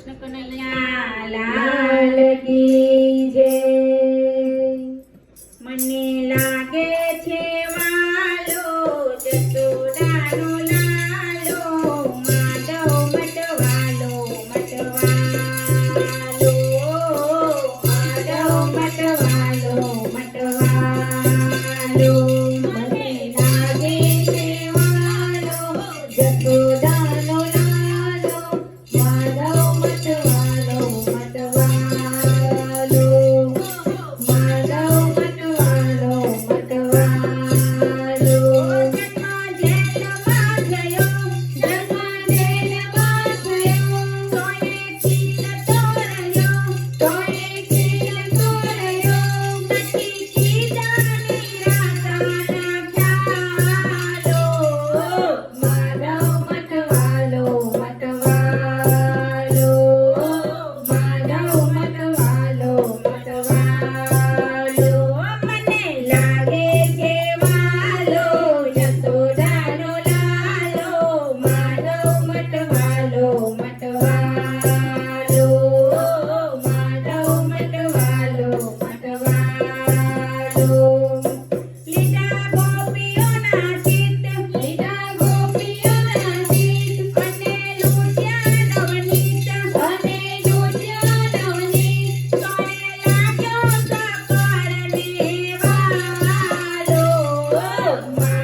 કૃષ્ણ કનૈયા લાલ કી જય. મને લાગે છે વાલો જસોદાનો Bye.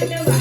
Thank you.